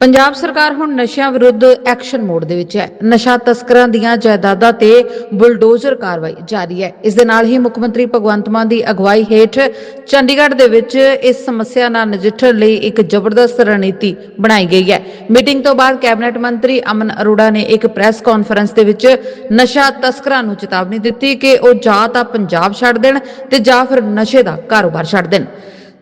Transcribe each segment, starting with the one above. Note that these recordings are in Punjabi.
ਪੰਜਾਬ ਸਰਕਾਰ ਹੁਣ ਨਸ਼ਿਆਂ ਵਿਰੁੱਧ ਐਕਸ਼ਨ ਮੋਡ ਦੇ ਵਿੱਚ ਹੈ। ਨਸ਼ਾ ਤਸਕਰਾਂ ਦੀਆਂ ਜਾਇਦਾਦਾਂ ਤੇ ਬੁਲਡੋਜ਼ਰ ਕਾਰਵਾਈ ਜਾਰੀ ਹੈ। ਇਸ ਦੇ ਨਾਲ ਹੀ ਮੁੱਖ ਮੰਤਰੀ ਭਗਵੰਤ ਮਾਨ ਦੀ ਅਗਵਾਈ ਹੇਠ ਚੰਡੀਗੜ੍ਹ ਦੇ ਵਿੱਚ ਇਸ ਸਮੱਸਿਆ ਨਾਲ ਨਜਿੱਠਣ ਲਈ ਇੱਕ ਜ਼ਬਰਦਸਤ ਰਣਨੀਤੀ ਬਣਾਈ ਗਈ ਹੈ। ਮੀਟਿੰਗ ਤੋਂ ਬਾਅਦ ਕੈਬਨਿਟ ਮੰਤਰੀ ਅਮਨ ਅਰੋੜਾ ਨੇ ਇੱਕ ਪ੍ਰੈਸ ਕਾਨਫਰੰਸ ਦੇ ਵਿੱਚ ਨਸ਼ਾ ਤਸਕਰਾਂ ਨੂੰ ਚੇਤਾਵਨੀ ਦਿੱਤੀ ਕਿ ਉਹ ਜਾਂ ਤਾਂ ਪੰਜਾਬ ਛੱਡ ਦੇਣ ਤੇ ਜਾਂ ਫਿਰ ਨਸ਼ੇ ਦਾ ਕਾਰੋਬਾਰ ਛੱਡ ਦੇਣ।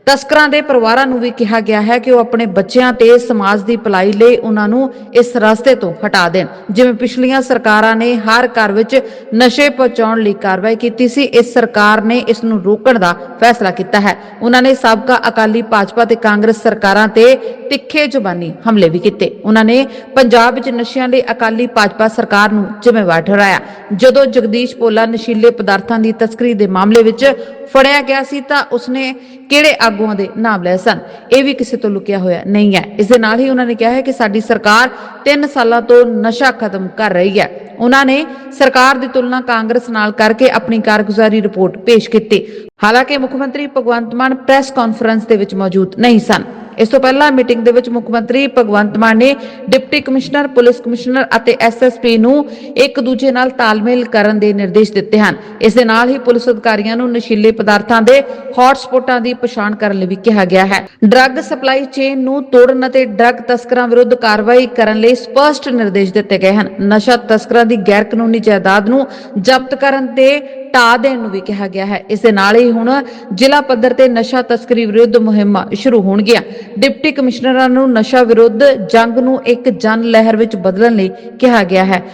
ਤਸਕਰਾਂ ਦੇ ਪਰਿਵਾਰਾਂ ਨੂੰ ਵੀ ਕਿਹਾ ਗਿਆ ਹੈ ਕਿ ਉਹ ਆਪਣੇ ਬੱਚਿਆਂ ਤੇ ਸਮਾਜ ਦੀ ਭਲਾਈ ਲਈ ਉਹਨਾਂ ਨੂੰ ਇਸ ਰਸਤੇ ਤੋਂ ਹਟਾ ਦੇਣ। ਜਿਵੇਂ ਪਿਛਲੀਆਂ ਸਰਕਾਰਾਂ ਨੇ ਹਰ ਘਰ ਵਿੱਚ ਨਸ਼ੇ ਪਹੁੰਚਾਉਣ ਲਈ ਕਾਰਵਾਈ ਕੀਤੀ ਸੀ, ਇਸ ਸਰਕਾਰ ਨੇ ਇਸ ਨੂੰ ਰੋਕਣ ਦਾ ਫੈਸਲਾ ਕੀਤਾ ਹੈ। ਉਹਨਾਂ ਨੇ ਸਾਬਕਾ ਅਕਾਲੀ ਭਾਜਪਾ ਤੇ ਕਾਂਗਰਸ ਸਰਕਾਰਾਂ ਤੇ ਤਿੱਖੇ ਜ਼ੁਬਾਨੀ ਹਮਲੇ ਵੀ ਕੀਤੇ। ਉਹਨਾਂ ਨੇ ਪੰਜਾਬ ਵਿੱਚ ਨਸ਼ਿਆਂ ਲਈ ਅਕਾਲੀ ਭਾਜਪਾ ਸਰਕਾਰ ਨੂੰ ਜ਼ਿੰਮੇਵਾਰ ਠਹਿਰਾਇਆ। ਜਦੋਂ ਜਗਦੀਸ਼ ਪੋਲਾ ਨਸ਼ੀਲੇ ਪਦਾਰਥਾਂ ਦੀ ਤਸਕਰੀ ਦੇ ਮਾਮਲੇ ਵਿੱਚ ਫੜਿਆ ਗਿਆ ਸੀ ਤਾਂ ਉਸਨੇ ਕਿਹੜੇ ਆਗੂਆਂ ਦੇ ਨਾਮ ਲਏ ਸਨ? ਇਹ ਵੀ ਕਿਸੇ ਤੋਂ ਲੁਕਿਆ ਹੋਇਆ ਨਹੀਂ ਹੈ। ਇਸ ਦੇ ਨਾਲ ਹੀ ਉਹਨਾਂ ਨੇ ਕਿਹਾ ਹੈ ਕਿ ਸਾਡੀ ਸਰਕਾਰ 3 ਸਾਲਾਂ ਤੋਂ ਨਸ਼ਾ ਖਤਮ ਕਰ ਰਹੀ ਹੈ। ਉਹਨਾਂ ਨੇ ਸਰਕਾਰ ਦੀ ਤੁਲਨਾ ਕਾਂਗਰਸ ਨਾਲ ਕਰਕੇ ਆਪਣੀ ਕਾਰਗੁਜ਼ਾਰੀ ਰਿਪੋਰਟ ਪੇਸ਼ ਕੀਤੀ। ਹਾਲਾਂਕਿ ਮੁੱਖ ਮੰਤਰੀ ਭਗਵੰਤ ਮਾਨ ਪ੍ਰੈਸ ਕਾਨਫਰੰਸ ਦੇ ਵਿੱਚ ਮੌਜੂਦ ਨਹੀਂ ਸਨ। ਇਸ ਤੋਂ ਪਹਿਲਾਂ ਮੀਟਿੰਗ ਦੇ ਵਿੱਚ ਮੁੱਖ ਮੰਤਰੀ ਭਗਵੰਤ ਮਾਨ ਨੇ ਡਿਪਟੀ ਕਮਿਸ਼ਨਰ, ਪੁਲਿਸ ਕਮਿਸ਼ਨਰ ਅਤੇ ਐਸਐਸਪੀ ਨੂੰ ਇੱਕ ਦੂਜੇ ਨਾਲ ਤਾਲਮੇਲ ਕਰਨ ਦੇ ਨਿਰਦੇਸ਼ ਦਿੱਤੇ ਹਨ। ਇਸ ਦੇ ਨਾਲ ਹੀ ਪੁਲਿਸ ਅਧਿਕਾਰੀਆਂ ਨੂੰ ਨਸ਼ੀਲੇ ਪਦਾਰਥਾਂ ਦੇ ਹੌਟ ਸਪੌਟਾਂ ਦੀ ਪਛਾਣ ਕਰਨ ਲਈ ਵੀ ਕਿਹਾ ਗਿਆ ਹੈ। ਡਰੱਗ ਸਪਲਾਈ ਚੇਨ ਨੂੰ ਤੋੜਨ ਅਤੇ ਡਰੱਗ ਤਸਕਰਾਂ ਵਿਰੁੱਧ ਕਾਰਵਾਈ ਕਰਨ ਲਈ ਸਪਸ਼ਟ ਨਿਰਦੇਸ਼ ਦਿੱਤੇ ਗਏ ਹਨ। ਨਸ਼ਾ ਤਸਕਰਾਂ ਦੀ ਗੈਰ ਕਾਨੂੰਨੀ ਜਾਇਦਾਦ ਨੂੰ ਜ਼ਬਤ ਕਰਨ ਤੇ ਢਾਹ ਦੇਣ ਨੂੰ ਵੀ ਕਿਹਾ ਗਿਆ ਹੈ। ਇਸ ਦੇ ਨਾਲ ਹੀ ਹੁਣ ਜ਼ਿਲ੍ਹਾ ਪੱਧਰ ਤੇ ਨਸ਼ਾ ਤਸਕਰੀ ਵਿਰੁੱਧ ਮੁਹਿੰਮਾਂ ਸ਼ੁਰੂ ਹੋਣਗੀਆਂ। ਡਿਪਟੀ ਕਮਿਸ਼ਨਰਾਂ ਨੂੰ ਨਸ਼ਾ ਵਿਰੁੱਧ ਜੰਗ ਨੂੰ ਇੱਕ ਜਨ ਲਹਿਰ ਵਿੱਚ ਬਦਲਣ ਲਈ ਕਿਹਾ ਗਿਆ ਹੈ।